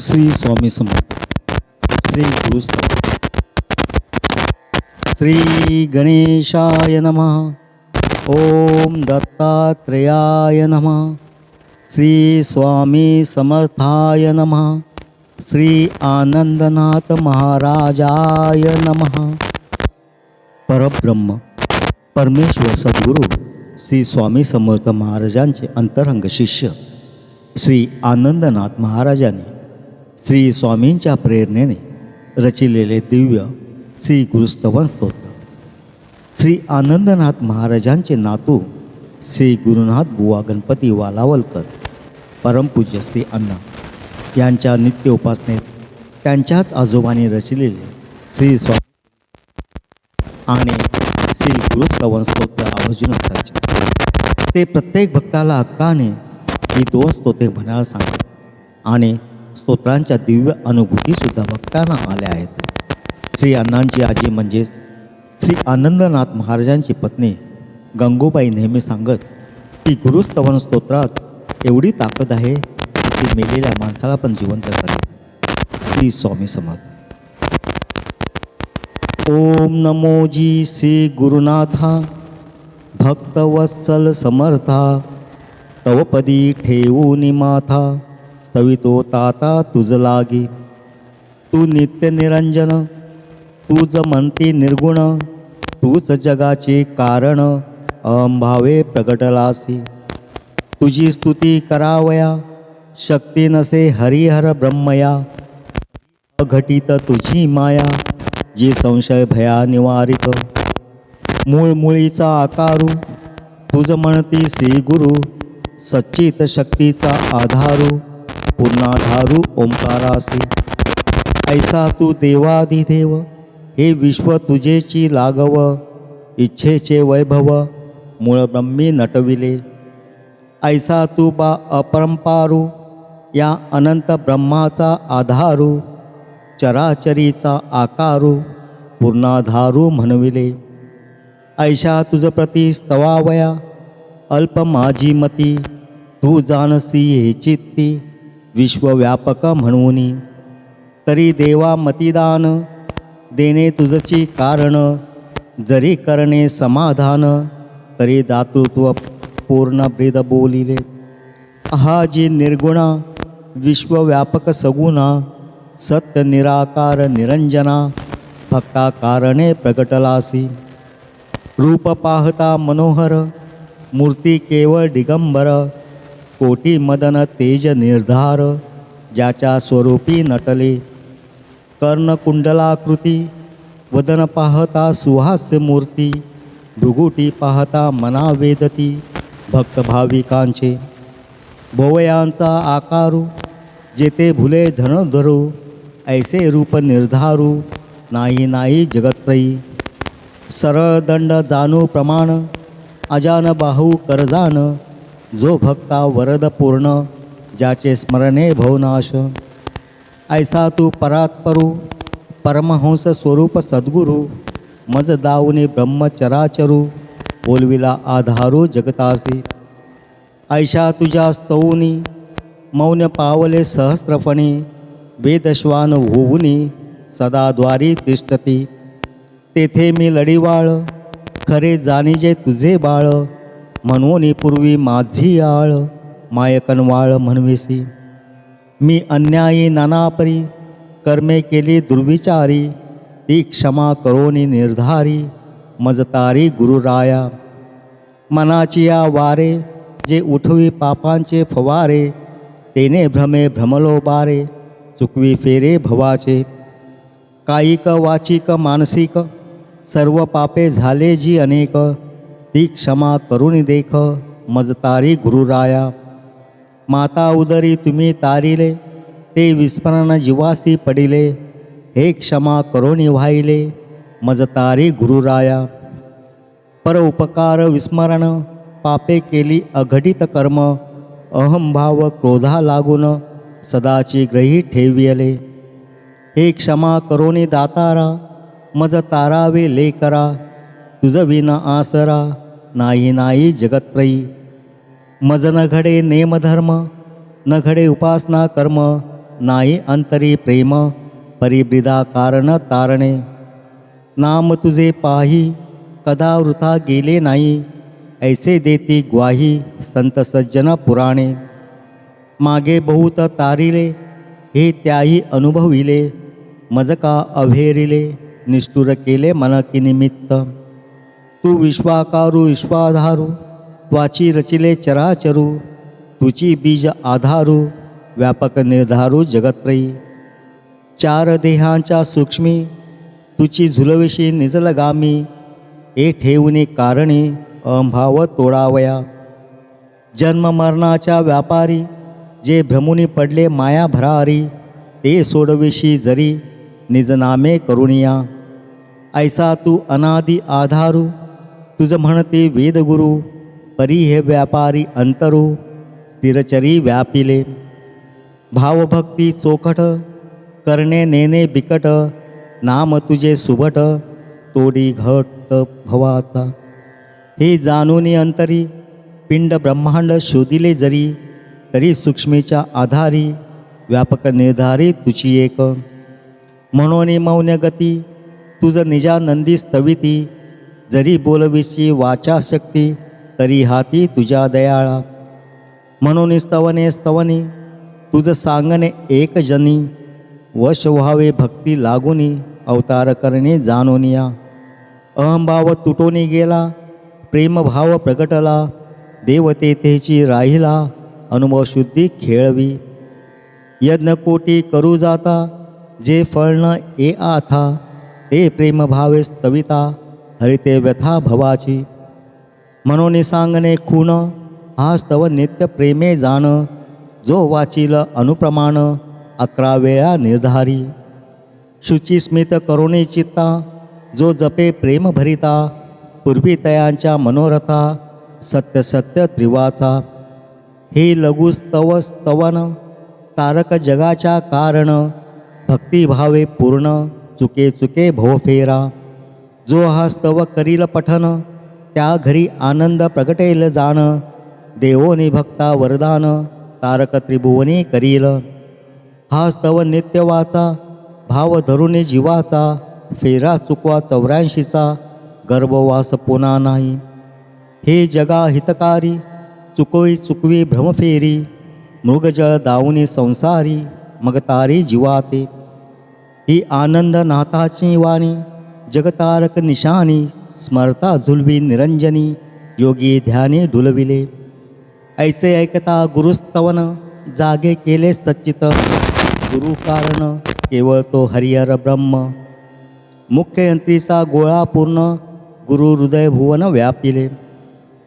श्री स्वामी समर्थ. श्री गुरुस्तव श्री गणेशाय नमः. ओम दत्तात्रेयाय नमः. श्री स्वामी समर्थाय नमः. श्री आनंदनाथ महाराजाय नमः. परब्रह्म परमेश्वर सद्गुरू श्री स्वामी समर्थ महाराजांचे अंतरंग शिष्य श्री आनंदनाथ महाराजांनी श्री स्वामींच्या प्रेरणेने रचिलेले दिव्य श्री गुरुस्तवन स्तोत्र. श्री आनंदनाथ महाराजांचे नातू श्री गुरुनाथ बुवा गणपती वालावलकर परमपूज्य श्री अण्णा यांच्या नित्य उपासनेत त्यांच्याच आजोबांनी रचिलेले श्री स्वामी आणि श्री गुरुस्तवन स्तोत्र आवर्जून असायचे ते प्रत्येक भक्ताला हक्काने ही दोन स्तोत्रे म्हणायला सांगतात आणि स्तोत्रांच्या दिव्य अनुभूतीसुद्धा भक्तांना आल्या आहेत. श्री अण्णांची आजी म्हणजेच श्री आनंदनाथ महाराजांची पत्नी गंगूबाई नेहमी सांगत की गुरुस्तवन स्तोत्रात एवढी ताकद आहे की मेलेल्या माणसाला पण जिवंत करेल. श्री स्वामी समर्थ. ओम नमो जी श्री गुरुनाथा भक्तवत्सल समर्था तवपदी ठेवूनी माथा स्तवितो ताता तुझ लागी तू नित्य निरंजन तूच म्हणते निर्गुण तूच जगाचे कारण अहंभावे प्रगटलासी तुझी स्तुती करावया शक्ती नसे हरिहर ब्रह्मया अघटित तुझी माया जी संशय भया निवारित मूळ मुळीचा आकारू तुझ म्हणती श्री गुरु सच्चित शक्तीचा आधारू पूर्णाधारू ओंकारासी। ऐसा तू देवाधिदेव हे विश्व तुझेची लागव इच्छेचे वैभव मूळ ब्रह्मी नटविले। ऐसा तू बा अपरंपारू या अनंत ब्रह्माचा आधारू चराचरीचा आकारू पूर्णाधारू म्हणविले। ऐशा तुझ प्रती स्तवावया अल्प माझी मती तू जानसी हे चित्ती। विश्वव्यापक म्हणूनी. तरी देवा मतिदान देणे तुझची कारण. जरी करणे समाधान तरी दातृत्व पूर्ण भेद बोलिले. हा जी निर्गुणा विश्वव्यापक सगुणा सत्य निराकार निरंजना भक्ता कारणे प्रगटलासी. रूप पाहता मनोहर मूर्ती केवळ दिगंबर कोटी मदन तेज निर्धार ज्याच्या स्वरूपी नटले. कर्णकुंडलाकृती वदन पाहता सुहास्य मूर्ती भृगुटी पाहता मना वेदती भक्तभाविकांचे भोवयांचा आकारू जेथे भुले धनधरू ऐसे रूप निर्धारू नाही नाही जगत्रयी सरळ दंड जाणू प्रमाण अजान बाहू करजान जो भक्ता वरद पूर्ण ज्याचे स्मरणे भवनाश ऐसा तू परात्परू परमहंस स्वरूप सद्गुरू मज दाऊने ब्रह्मचराचरू बोलविला आधारू जगतासी. ऐशा तुझ्या स्तवनी मौन पावले सहस्रफणी वेदश्वान होऊनी सदाद्वारी तिष्ठती. तेथे मी लढीवाळ खरे जाणीजे तुझे बाळ. म्हणून पूर्वी माझी आळ मायकनवाळ म्हणविसी. मी अन्यायी नानापरी कर्मे केली दुर्विचारी ती क्षमा करोनी निर्धारी मजतारी गुरुराया. मनाची या वारे जे उठवी पापांचे फवारे तेने भ्रमे भ्रमलो बारे चुकवी फेरे भवाचे. कायिक वाचिक मानसिक सर्व पापे झाले जी अनेक ती क्षमा करुणी देख मजतारी गुरुराया माता उदरी तुम्ही तारिले ते विस्मरण जीवासी पडिले. हे क्षमा करोनी मज मजतारी गुरुराया पर उपकार विस्मरण पापे केली अघटित कर्म. अहंभाव क्रोधा लागून सदाची ग्रही ठेवियले. हे क्षमा करोनी दातारा मज तारावे लेकरा. तुझ विना आसरा नाही नाही जगत्रयी मज न घडे नेमधर्म न घडे उपासना कर्म नाही अंतरी प्रेम परिब्रिदा कारण तारणे। नाम तुझे पाही कदा वृथा गेले नाही ऐसे देती ग्वाही संत सज्जन पुराणे। मागे बहुत तारिले हे त्याही अनुभविले मजका अभेरिले निष्ठुर केले मन की निमित्त। तू विश्वाकारू विश्वाधारू त्वाची रचिले चराचरू तुची बीज आधारू व्यापक निर्धारू जगत्रयी चार देहांच्या सूक्ष्मी तुची झुलविशी निजलगामी ए ठेवणे कारणे अभाव तोडावया. जन्म मरणाच्या व्यापारी जे भ्रमुनी पडले माया भरारी ते सोडविशी जरी निजनामे करुणिया ऐसा तू अनादि आधारू तुझं म्हणते वेदगुरु परी हे व्यापारी अंतरू स्थिरचरी व्यापिले. भावभक्ती चोखट करणे नेणे बिकट नाम तुझे सुबट तोडी घट भवाचा. हे जाणून अंतरी पिंड ब्रह्मांड शोधिले जरी तरी सूक्ष्मीच्या आधारी व्यापक निर्धारी तुझी एक. म्हणून मौन्य गती तुझं निजानंदी स्तविती जरी बोलविशी वाचा शक्ती तरी हाती तुझ्या दयाळा. म्हणून स्तवने स्तवनी तुझं सांगणे एक जनी. वश व्हावे भक्ती लागुनी अवतार करणे जाणोनिया. अहंभाव तुटोनी गेला प्रेमभाव प्रगटला. देवतेतेची राहिला अनुभवशुद्धी खेळवी. यज्ञकोटी करू जाता जे फळणं ए आथा ते प्रेमभावे स्तविता हरिते व्यथा भवाची। म्हणून सांगणे खूण हा स्तव नित्य प्रेमे जाण जो वाचिल अनुप्रमाण अकरा वेळा निर्धारी। शुची स्मित करुणी चित्ता जो जपे प्रेम भरिता। पूर्वी तयांच्या मनोरथा सत्य सत्य त्रिवाचा। हे लघुस्तव स्तवन तारक जगाच्या कारण। भक्तिभावे पूर्ण चुके चुके भवफेरा जो हा स्तव करील पठन त्या घरी आनंद प्रगटेल जाण. देवोनी भक्ता वरदान तारक त्रिभुवनी करील. हा स्तव नित्य वाचा भाव धरुणी जीवाचा फेरा चुकवा चौऱ्याऐंशीचा गर्भवास पुन्हा नाही. हे जगा हितकारी चुकवी चुकवी भ्रमफेरी मृगजळ दावुनी संसारी मग तारी जीवाते. ही आनंद नाथाची वाणी जगतारक निशानी स्मरता झुलवी निरंजनी योगी ध्याने ढुलविले ऐसे ऐकता गुरुस्तवन जागे केले सच्चित. गुरु कारण केवळ तो हरिहर ब्रह्म. मुख्ययंत्रीचा गोळा पूर्ण गुरु हृदय भुवन व्यापिले.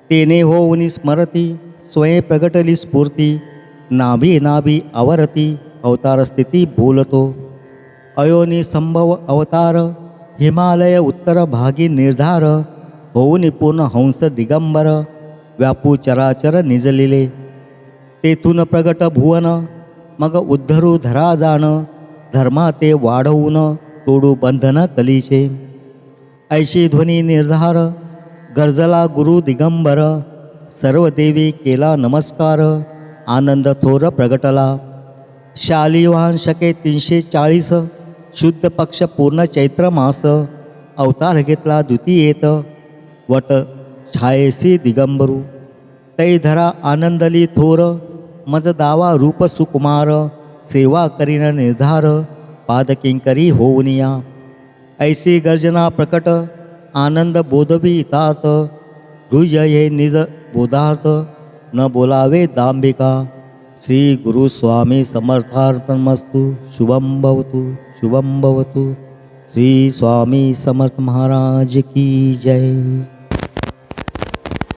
तेने होऊनी स्मरती स्वयं प्रगटली स्फूर्ती. नाभी नाभी आवरती अवतार स्थिती बोलतो अयोनी संभव अवतार हिमालय उत्तर भागी निर्धार होऊन निपुण हंस दिगंबर व्यापू चराचर निजलिले। तेथून प्रगट भुवन मग उद्धरू धरा जाण धर्मा ते वाढवून तोडू बंधन कलीचे ऐशी ध्वनी निर्धार गरजला गुरु दिगंबर सर्व देवी केला नमस्कार आनंद थोर प्रगटला। शालिवाहन शके तीनशे चाळीस शुद्ध पक्ष पूर्ण चैत्र मास अवतार घेतला द्वितीयेत. वट छायेसी दिगंबरू तैधरा आनंदली थोर मज दावा रूप सुकुमार सेवा करीन निर्धार पादकिंकरी होऊनिया. ऐसी गर्जना प्रकट आनंद बोधवी इतार्थ हृय हे निज बोधार्थ न बोलावे दांबिका श्री गुरु स्वामी समर्थार्थमस्तु शुभम भवतु. शुभम भवतु। श्री स्वामी समर्थ महाराज की जय।